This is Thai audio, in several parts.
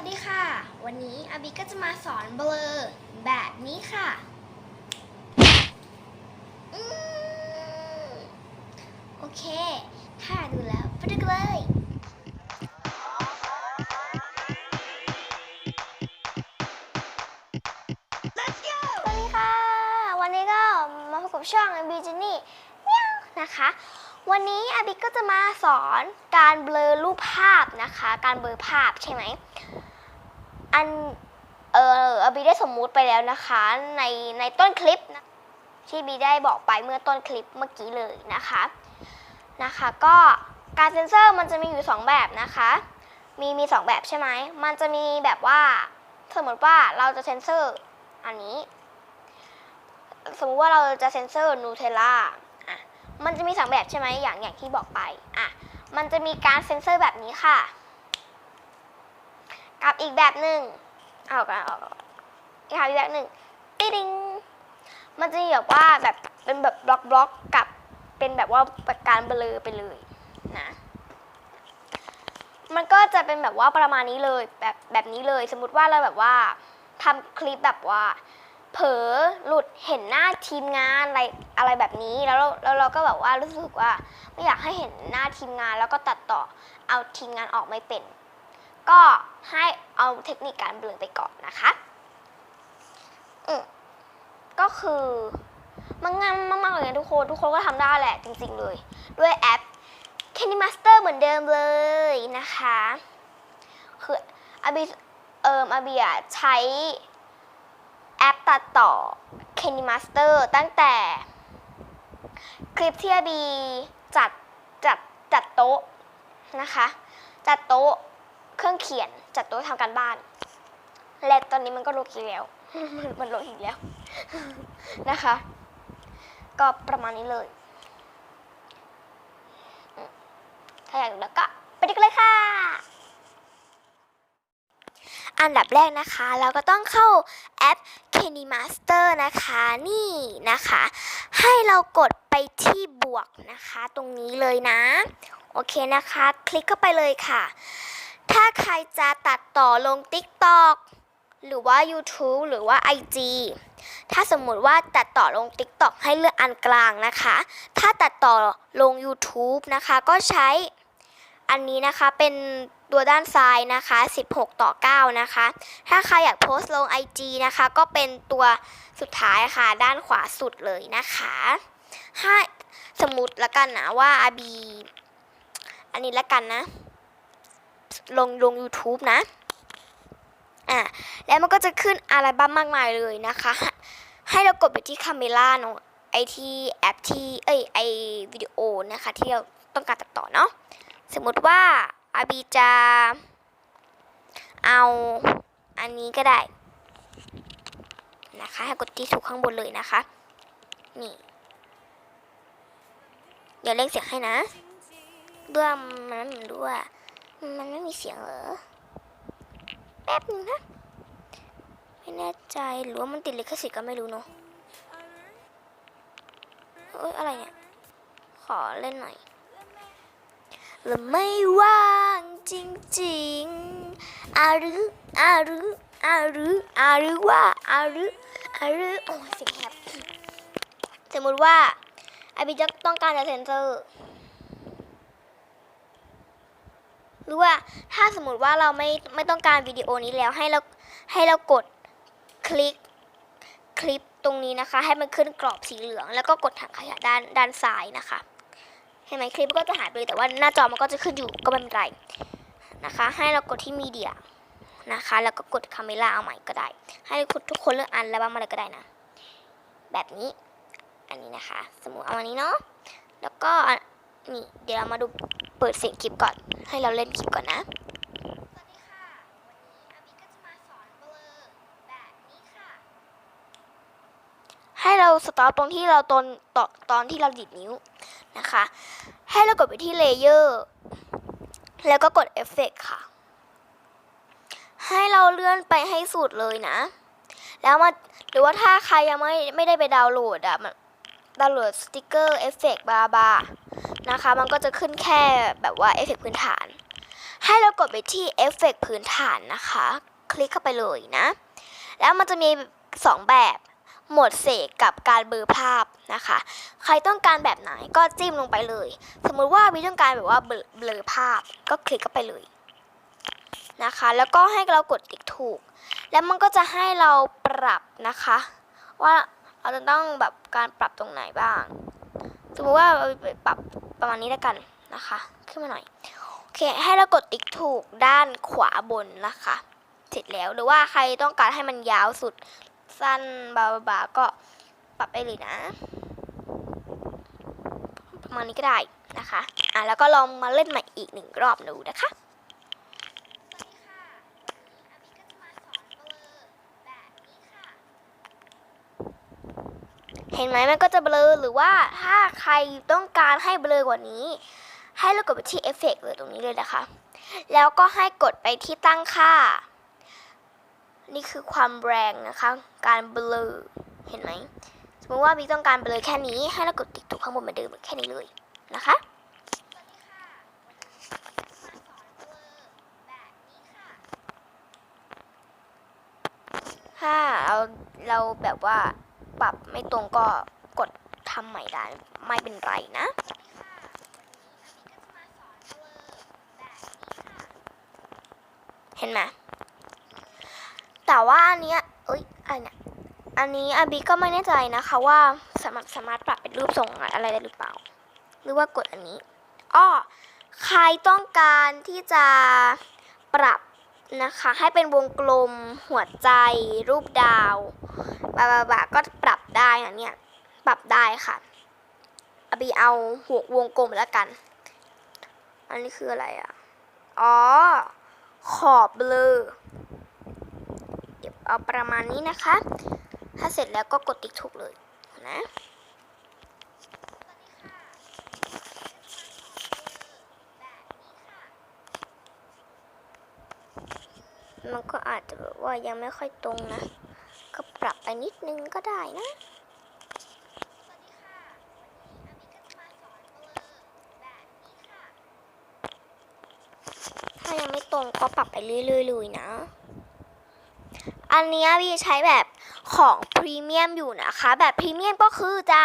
วัสดีค่ะ วันนี้อาบิก็จะมาสอนเบลอแบบนี้ค่ะอโอเค ถ้าดูแล้วไปดูกันเลยสวัสดีค่ะ วันนี้ก็มาพบกับช่องอบิจินี่นะคะวันนี้อาบิก็จะมาสอนการเบลอรูปภาพนะคะ การเบลอภาพใช่ไหม อันเอออบีได้สมมุติไปแล้วนะคะ ในในต้นคลิปนะที่บีได้บอกไปเมื่อต้นคลิปเมื่อกี้เลยนะคะนะคะ ก็การเซ็นเซอร์มันจะมีอยู่ 2 แบบนะคะ มีมี 2 แบบใช่ไหมมันจะมีแบบว่า สมมติว่าเราจะเซ็นเซอร์อันนี้ สมมติว่าเราจะเซ็นเซอร์นูเทลล่าอะมันจะมีสองแบบใช่ไหมอย่างอย่างที่บอกไปอะมันจะมีการเซ็นเซอร์แบบนี้ค่ะ กับอีกแบบหนึ่งเอากันเอาอีกค่ะอีกแบบหนึ่งติ๊ดิงมันจะมีแบบว่าแบบเป็นแบบบล็อกบล็อกกับเป็นแบบว่าการเบลอไปเลยนะมันก็จะเป็นแบบว่าประมาณนี้เลยแบบแบบนี้เลย สมมติว่าเราแบบว่าทำคลิปแบบว่า เผลอหลุดเห็นหน้าทีมงานอะไรอะไรแบบนี้แล้วเราแล้วเราก็แบบว่ารู้สึกว่า ไม่อยากให้เห็นหน้าทีมงาน แล้วก็ตัดต่อเอาทีมงานออกไม่เป็น ก็ให้เอาเทคนิคการเบลอไปก่อนนะคะอืมก็คือมันง่ายมากๆเลยนะทุกคน ทุกคนก็ทำได้แหละจริงๆเลย ด้วยแอป Candy Master เหมือนเดิมเลยนะคะ คืออาบีเอิมอาบีอะใช้แอปตัดต่อ Candy Master ตั้งแต่คลิปที่อาบีจัดจัดจัดโต๊ะนะคะ จัดโต๊ะ เครื่องเขียนจัดโต๊ะทำการบ้าน และตอนนี้มันก็ลงอีกแล้ว มันลงอีกแล้วนะคะ ก็ประมาณนี้เลย ถ้าอยากดูแล้วก็ไปดูกันเลยค่ะ อันดับแรกนะคะ เราก็ต้องเข้าแอป Candy Master นะคะนี่นะคะ ให้เรากดไปที่บวกนะคะ ตรงนี้เลยนะ โอเคนะคะ คลิกเข้าไปเลยค่ะ ถ้าใครจะตัดต่อลง TikTok หรือว่า YouTube หรือว่า IG ถ้าสมมุติว่าตัดต่อลง TikTok ให้เลือกอันกลางนะคะ ถ้าตัดต่อลง YouTube นะคะ ก็ใช้อันนี้นะคะเป็นตัวด้านซ้ายนะคะ 16 ต่อ 9 นะคะ ถ้าใครอยากโพสต์ลง IG นะคะ ก็เป็นตัวสุดท้ายค่ะ ด้านขวาสุดเลยนะคะให้สมมติละกันนะว่าอาบี อันนี้ละกันนะ ลงลง YouTube นะ อะแล้วมันก็จะขึ้นอัลบั้มมากมายเลยนะคะ ให้เรากดไปที่คาเมล่าเนาะไอที่แอปที่เอ้ยไอวิดีโอนะคะ ที่เราต้องการตัดต่อเนาะสมมติว่าอาบีจะเอาอันนี้ก็ได้นะคะให้กดที่ถูกข้างบนเลยนะคะ นี่ เดี๋ยวเล่นเสียงให้นะด้วยมันรู้ว่า มันไม่มีเสียงเหรอ แป๊บนึงนะ ไม่แน่ใจหรือว่ามันติดลิขสิทธิ์ก็ไม่รู้เนาะเอ้ยอะไรเนี่ย ขอเล่นหน่อยแล้วไม่ว่างจริงๆอารึอารึอารึอารึว่าอารึอารึโอ้ยเสียงแหบสมมติว่าไอบีจะต้องการจะเซนเซอร์ หรือว่าถ้าสมมติว่าเราไม่ไม่ต้องการวิดีโอนี้แล้วให้เราให้เรากดคลิกคลิปตรงนี้นะคะ ให้มันขึ้นกรอบสีเหลือง แล้วก็กดถังขยะด้านด้านซ้ายนะคะเห็นไหมคลิปก็จะหายไปเลยแต่ว่าหน้าจอมันก็จะขึ้นอยู่ก็ไม่เป็นไรนะคะ ให้เรากดที่มีเดียนะคะ แล้วก็กดคาเมล่าเอาใหม่ก็ได้ ให้ทุกคนเลือกอันแล้วบ้างอะไรก็ได้นะ แบบนี้ อันนี้นะคะ สมมติเอาอันนี้เนาะแล้วก็ นนี่เดี๋ยวเรามาดูเปิดเสียงคลิปก่อน ให้เราเล่นคลิปก่อนนะสวัสดีค่ะวันนี้อาบิก็จะมาสอนเบลอแบบนี้ค่ะให้เราสต็อปตรงที่เราตอนตอนตอนที่เราดิดนิ้วนะคะ ให้เรากดไปที่เลเยอร์แล้วก็กดเอฟเฟกค่ะ ให้เราเลื่อนไปให้สุดเลยนะ แล้วมาหรือว่าถ้าใครยังไม่ไม่ได้ไปดาวน์โหลดอะมัน ดาวน์โหลดสติกเกอร์เอฟเฟกบาบานะคะ มันก็จะขึ้นแค่แบบว่าเอฟเฟกพื้นฐาน ให้เรากดไปที่เอฟเฟกพื้นฐานนะคะ คลิกเข้าไปเลยนะ แล้วมันจะมีสองแบบโหมดเสกกับการเบลอภาพนะคะ ใครต้องการแบบไหนก็จิ้มลงไปเลย สมมุติว่าวิต้องการแบบว่าเบลอเบลอภาพก็คลิกเข้าไปเลยนะคะ แล้วก็ให้เรากดติ๊กถูก แล้วมันก็จะให้เราปรับนะคะ ว่า เราจะต้องแบบการปรับตรงไหนบ้าง สมมติว่าเราไปปรับประมาณนี้แล้วกันนะคะ ขึ้นมาหน่อย โอเค ให้เรากดติ๊กถูกด้านขวาบนนะคะ เสร็จแล้ว หรือว่าใครต้องการให้มันยาวสุด สั้นบาบาๆก็ปรับได้เลยนะ ประมาณนี้ก็ได้นะคะ อะ แล้วก็ลองมาเล่นใหม่อีกหนึ่งรอบดูนะคะ เห็นไหมมันก็จะเบลอหรือว่าถ้าใครต้องการให้เบลอกว่านี้ ให้เรากดไปที่เอฟเฟกต์เลยตรงนี้เลยนะคะ แล้วก็ให้กดไปที่ตั้งค่า นี่คือความแรงนะคะ การเบลอเห็นไหมสมมติว่าบิ๊กต้องการเบลอแค่นี้ ให้เรากดติ๊กถูกข้างบนเหมือนเดิมแค่นี้เลยนะคะถ้าเราเราแบบว่า ปรับไม่ตรงก็กดทำใหม่ได้ไม่เป็นไรนะเห็นไหมแต่ว่าอันเนี้ยเอ้ยอะไรเนี่ยอันนี้อาบีก็ไม่แน่ใจนะคะว่าสามารถสามารถปรับเป็นรูปทรงอะไรได้หรือเปล่า หรือว่ากดอันนี้อ้อใครต้องการที่จะปรับ นะคะ ให้เป็นวงกลมหัวใจ รูปดาวบาบาบาก็ปรับได้นะเนี่ย ปรับได้ค่ะอาบีเอาหัววงกลมแล้วกัน อันนี้คืออะไรอะ อ๋อ ขอบเบลอเดี๋ยวเอาประมาณนี้นะคะ ถ้าเสร็จแล้วก็กดติ๊กถูกเลยนะ มันก็อาจจะแบบว่ายังไม่ค่อยตรงนะ ก็ปรับไปนิดนึงก็ได้นะถ้ายังไม่ตรงก็ปรับไปเรื่อยๆเลยนะ อันนี้ยวีใช้แบบของพรีเมียมอยู่นะคะ แบบพรีเมียมก็คือจะ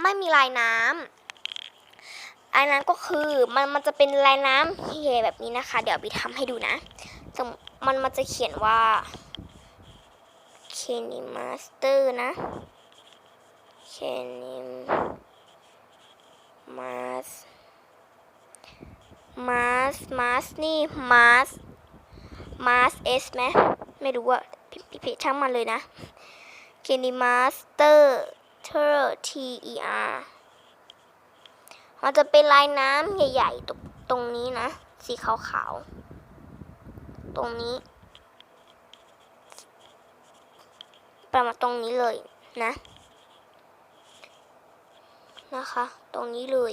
ไม่มีลายน้ำอันนั้นก็คือมันมันจะเป็นลายน้ำเฮแบบนี้นะคะ เดี๋ยวบีทำให้ดูนะ มันมันจะเขียนว่า k e n y Master นะ k e n y Mas Mas Mas นี่ Mas Mas S ไหมไม่รู้อะพี่พี่พี่ช่างมันเลยนะ k e n y Master T T E R มันจะเป็นลายน้ำใหญ่ๆตรงตรงนี้นะ สีขาวๆ ตรงนี้ ประมาณตรงนี้เลยนะ นะคะ ตรงนี้เลย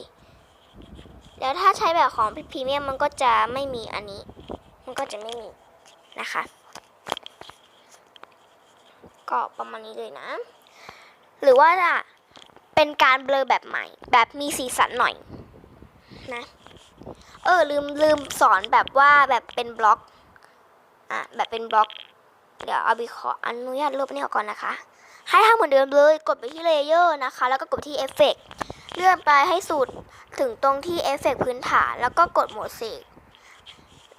แล้วถ้าใช้แบบของพรีเมียมมันก็จะไม่มีอันนี้ มันก็จะไม่มีนะคะ ก็ประมาณนี้เลยนะ หรือว่าจะเป็นการเบลอแบบใหม่ แบบมีสีสันหน่อยนะ เออลืมลืมสอนแบบว่าแบบเป็นบล็อก อะแบบเป็นบล็อก เดี๋ยวเอาบีขออนุญาตลบนี่ออกก่อนนะคะ ให้ทำเหมือนเดิมเลย กดไปที่เลเยอร์นะคะ แล้วก็กดที่เอฟเฟกเลื่อนไปให้สุดถึงตรงที่เอฟเฟกพื้นฐาน แล้วก็กดโหมดเสก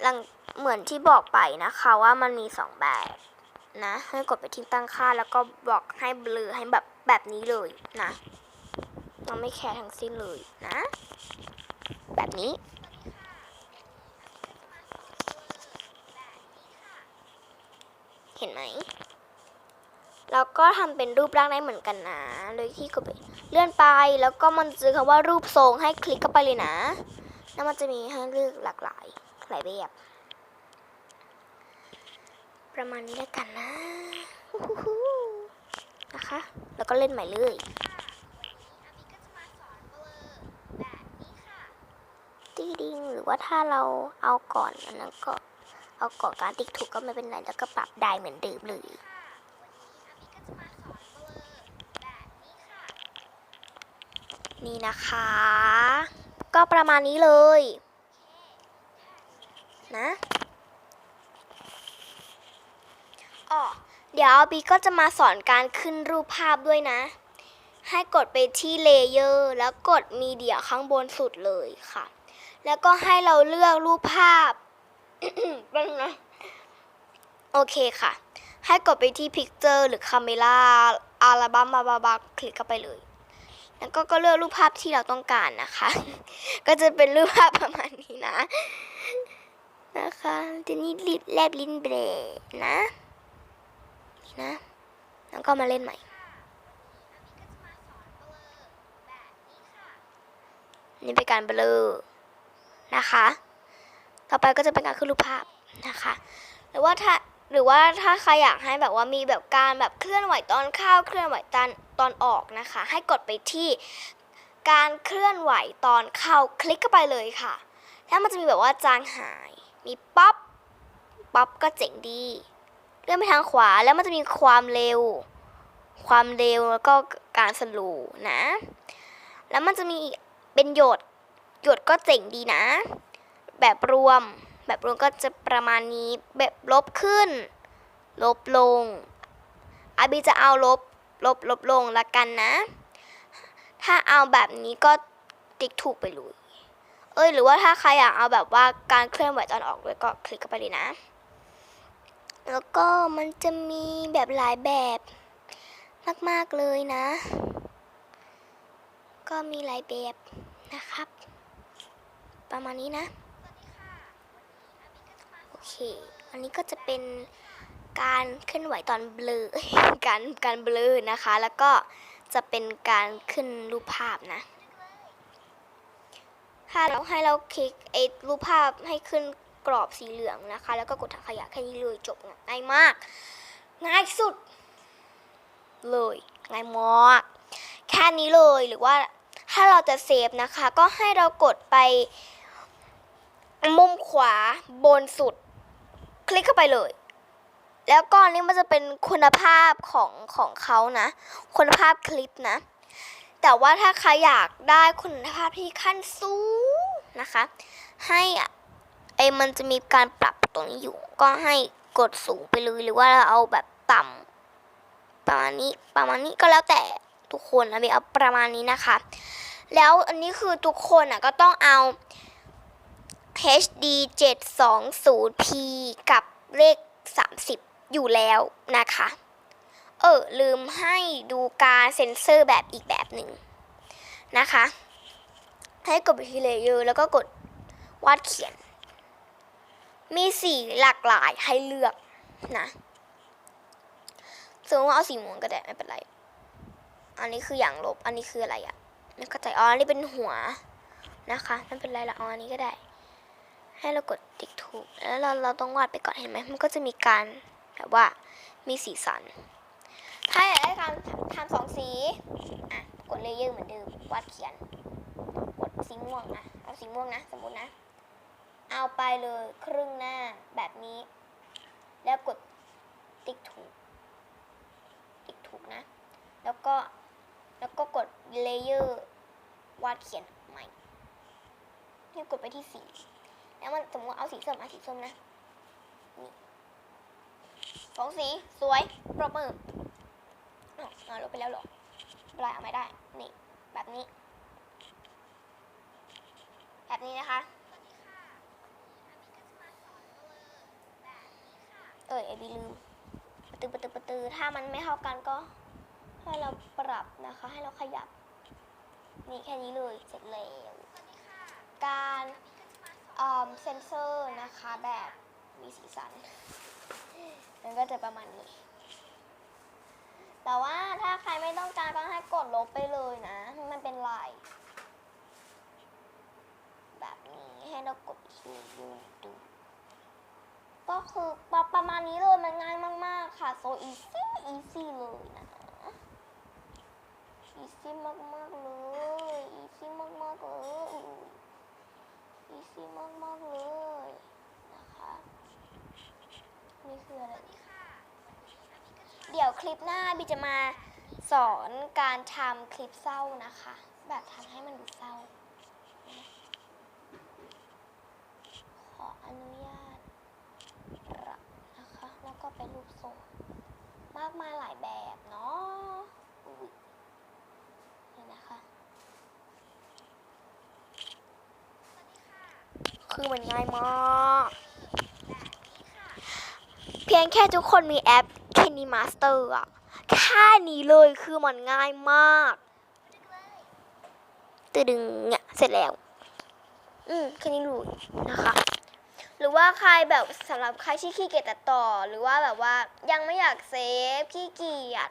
หลังเหมือนที่บอกไปนะคะว่ามันมีสองแบบนะ ให้กดไปที่ตั้งค่าแล้วก็บอกให้เบลอให้แบบแบบนี้เลยนะเราไม่แคร์ทั้งสิ้นเลยนะ แบบนี้ เห็นไหมแล้วก็ทำเป็นรูปร่างได้เหมือนกันนะโดยที่กดไปเลื่อนไปแล้วก็มันจะคำว่ารูปทรงให้คลิกเข้าไปเลยนะ แล้วมันจะมีให้เลือกหลากหลายหลายแบบประมาณนี้แล้วกันนะฮู้ฮู้ฮู้นะคะ แล้วก็เล่นใหม่เลยตีดิงหรือว่าถ้าเราเอาก่อนอันนั้นก็ เอาก่อนการติ๊กถูกก็ไม่เป็นไรแล้วก็ปรับได้เหมือนเดิมเลยนี่นะคะ ก็ประมาณนี้เลย นะอ๋อเดี๋ยวบีก็จะมาสอนการขึ้นรูปภาพด้วยนะ ให้กดไปที่เลเยอร์แล้วกดมีเดียข้างบนสุดเลยค่ะ แล้วก็ให้เราเลือกรูปภาพ เป็นไงโอเคค่ะ ให้กดไปที่ Picture หรือ Camera อัลบั้มบาบาบาคลิกเข้าไปเลย แล้วก็ก็เลือกรูปภาพที่เราต้องการนะคะ ก็จะเป็นรูปภาพประมาณนี้นะ นะคะทีนี้ลิดแลบลิ้นเบรนะนี่นะ แล้วก็มาเล่นใหม่นี่เป็นการเบลอนะคะ ต่อไปก็จะเป็นการขึ้นรูปภาพนะคะ หรือว่าถ้าหรือว่าถ้าใครอยากให้แบบว่ามีแบบการแบบเคลื่อนไหวตอนเข้าเคลื่อนไหวตอนตอนออกนะคะ ให้กดไปที่การเคลื่อนไหวตอนเข้าคลิกเข้าไปเลยค่ะ แล้วมันจะมีแบบว่าจางหาย มีป๊อปป๊อปก็เจ๋งดี เลื่อนไปทางขวาแล้วมันจะมีความเร็ว ความเร็วแล้วก็การสลูนะ แล้วมันจะมีเป็นหยดหยดก็เจ๋งดีนะ แบบรวม แบบรวมก็จะประมาณนี้แบบลบขึ้น ลบลงอาบีจะเอาลบลบลบลงละกันนะ ถ้าเอาแบบนี้ก็ติ๊กถูกไปเลย เอ้ยหรือว่าถ้าใครอยากเอาแบบว่าการเคลื่อนไหวตอนออกด้วยก็คลิกเข้าไปเลยนะ แล้วก็มันจะมีแบบหลายแบบมากๆเลยนะ ก็มีหลายแบบนะครับ ประมาณนี้นะ เค อันนี้ก็จะเป็นการเคลื่อนไหวตอนเบลอการการเบลอนะคะ แล้วก็จะเป็นการขึ้นรูปภาพนะ ถ้าเราให้เราคลิกไอ้รูปภาพให้ขึ้นกรอบสีเหลืองนะคะ แล้วก็กดถังขยะแค่นี้เลยจบง่ายมาก ง่ายสุด เลย ง่ายมากแค่นี้เลยหรือว่าถ้าเราจะเซฟนะคะ ก็ให้เรากดไปมุมขวาบนสุด ลิกเข้าไปเลย แล้วก็อนนี้มันจะเป็นคุณภาพของของเขานะ คุณภาพคลิปนะ แต่ว่าถ้าใครอยากได้คุณภาพที่ขั้นสูงนะคะ ให้ไอ้มันจะมีการปรับตรงนี้อยู่ ก็ให้กดสูงไปเลยหรือว่าเราเอาแบบต่ำประมาณนี้ประมาณนี้ก็แล้วแต่ทุกคนนะเบเอาประมาณนี้นะคะ แล้วอันนี้คือทุกคนอะก็ต้องเอา HD 720p กับเลข 30 อยู่แล้วนะคะ เออ ลืมให้ดูการเซ็นเซอร์แบบอีกแบบหนึ่งนะคะ ให้กดไปที่เลเยอร์แล้วก็กดวาดเขียน มีสีหลากหลายให้เลือกนะสมมติว่าเอาสีม่วงก็ได้ไม่เป็นไร อันนี้คืออย่างลบ อันนี้คืออะไรอะไม่เข้าใจอ๋ออันนี้เป็นหัวนะคะไม่เป็นไรละออันนี้ก็ได้ ให้เรากดติ๊กถูก แล้วเราเราต้องวาดไปก่อนเห็นไหมมันก็จะมีการแบบว่ามีสีสัน ถ้าอยากได้การทำสองสีอะกดเลเยอร์เหมือนเดิมวาดเขียน กดสีม่วงนะเอาสีม่วงนะสมมตินะ เอาไปเลยครึ่งหน้าแบบนี้ แล้วกดติ๊กถูก ติ๊กถูกนะ แล้วก็แล้วก็กดเลเยอร์วาดเขียนใหม่นี่กดไปที่สี แล้วมันสมมติเอาสีส้มเอาสีส้มนะสองสีสวยปรบมืออ๋อเอาลบไปแล้วหรอไม่เป็นไรเอาไม่ได้ นี่ แบบนี้ แบบนี้นะคะ เออไอบีลืมประตือประตือประตือ ถ้ามันไม่เท่ากันก็ ให้เราปรับนะคะ ให้เราขยับ นี่แค่นี้เลย เสร็จแล้วการ เซนเซอร์นะคะแบบมีสีสัน มันก็จะประมาณนี้ แต่ว่าถ้าใครไม่ต้องการก็ให้กดลบไปเลยนะให้มันเป็นลายแบบนี้ให้เรากดคิวดูดูก็คือประประมาณนี้เลย มันง่ายมาก ๆ ค่ะ so easy easy เลยนะ easy มาก ๆ เลย easy มาก ๆ เลย easy มากเลยนะคะนี่คืออะไรอีกเดี๋ยวคลิปหน้าบีจะมาสอนการทำคลิปเศร้านะคะ แบบทำให้มันดูเศร้า ขออนุญาตายแบบเนาะอุ๊ยนี่นะคะ คือมันง่ายมากเพียงแค่ทุกคนมีแอป Candy Master อะแค่นี้เลยคือมันง่ายมากตึดึงเนี่ยเสร็จแล้ว อืมแค่นี้รู้นะคะ หรือว่าใครแบบสำหรับใครที่ขี้เกียจตัดต่อ หรือว่าแบบว่ายังไม่อยากเซฟขี้เกียจ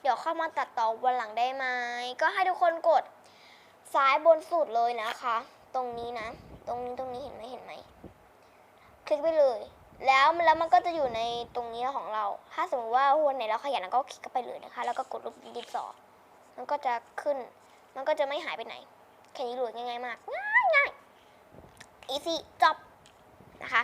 เดี๋ยวเข้ามาตัดต่อวันหลังได้ไหมก็ให้ทุกคนกดซ้ายบนสุดเลยนะคะ ตรงนี้นะ ตรงนี้ตรงนี้เห็นไหมเห็นไหมคลิกไปเลย แล้วแล้วมันก็จะอยู่ในตรงนี้ของเรา ถ้าสมมติว่าวันไหนเราขยันเราก็คลิกเข้าไปเลยนะคะ แล้วก็กดรูปดินสอมันก็จะขึ้น มันก็จะไม่หายไปไหน แค่นี้เลยง่ายๆมาก ง่ายง่าย easy จบนะคะ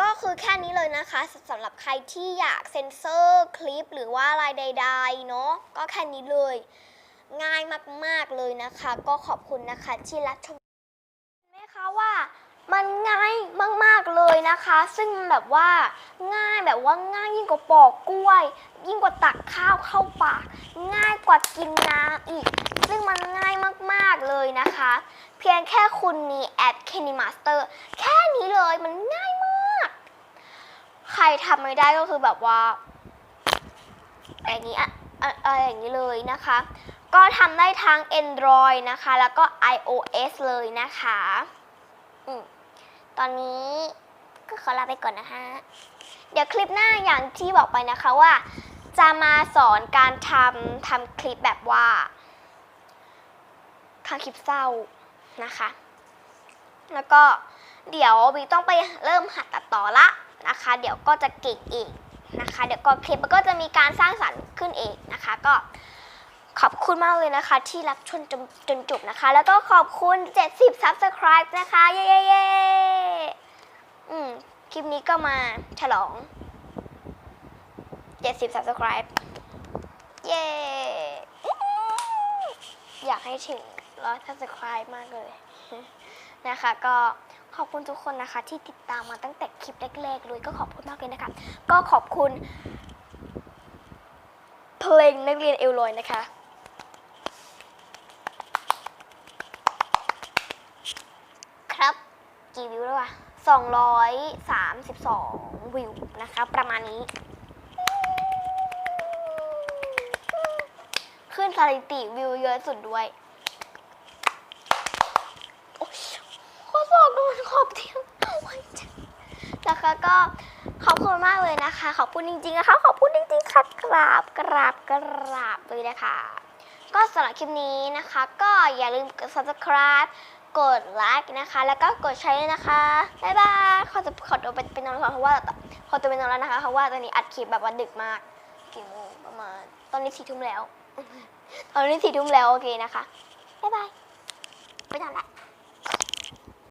ก็คือแค่นี้เลยนะคะสำหรับใครที่อยากเซ็นเซอร์คลิปหรือว่าอะไรใดๆเนาะก็แค่นี้เลย ง่ายมากๆเลยนะคะ ก็ขอบคุณนะคะที่รับชม นไหมคะว่ามันง่ายมาก ๆ เลยนะคะ ซึ่งแบบว่าง่ายแบบว่าง่ายยิ่งกว่าปอกกล้วย ยิ่งกว่าตักข้าวเข้าปาก ง่ายกว่ากินน้ำอีก ซึ่งมันง่ายมาก ๆ เลยนะคะ เพียงแค่คุณมีแอป Candy Master แค่นี้เลยมันง่ายมาก ใครทำไม่ได้ก็คือแบบว่าอย่างนี้อะออะไรอย่างนี้เลยนะคะ ก็ทำได้ทั้ง Android นะคะ แล้วก็ iOS เลยนะคะ อืมตอนนี้ก็ขอลาไปก่อนนะคะ เดี๋ยวคลิปหน้าอย่างที่บอกไปนะคะว่า จะมาสอนการทำทำคลิปแบบว่าทำคลิปเศร้านะคะ แล้วก็เดี๋ยวบีต้องไปเริ่มหัดตัดต่อละนะคะ เดี๋ยวก็จะเก่งเองนะคะ เดี๋ยวก็คลิปมันก็จะมีการสร้างสรรค์ขึ้นเองนะคะ ก็ ขอบคุณมากเลยนะคะ ที่รับชมจนจนจบนะคะ แล้วก็ขอบคุณ 70 subscribe นะคะเย้เย้เย้อืมคลิปนี้ก็มาฉลอง 70 subscribe เย้ อยากให้ถึงร้อย subscribe มากเลยนะคะ ก็ขอบคุณทุกคนนะคะ ที่ติดตามมาตั้งแต่คลิปแรกๆเลยก็ขอบคุณมากเลยนะคะ ก็ขอบคุณ เพลงนักเรียนเอลลอยนะคะ ครับกี่วิวแล้ววะ 232 วิวนะคะ ประมาณนี้ ขึ้นสถิติวิวเยอะสุดด้วยโอ๊ยข้อศอกโดนขอบเตียงโอ๊ยเจ็บนะคะก็ขอบคุณมากเลยนะคะ ขอบคุณจริงๆนะคะขอบคุณจริงๆค่ะกราบกราบกราบเลยนะคะ ก็สำหรับคลิปนี้นะคะ ก็อย่าลืมกด subscribe กดไลค์นะคะ แล้วก็กดแชร์ด้วยนะคะบ๊ายบายขอจะขอตัวไปเป็นนอนก่อนเพราะว่าขอตัวไปนอนแล้วนะคะเพราะว่าตอนนี้อัดคลิปแบบว่าดึกมากกี่โมงประมาณตอนนี้สี่ทุ่มแล้ว ตอนนี้สี่ทุ่มแล้วโอเคนะคะบ๊ายบายไปนอนละ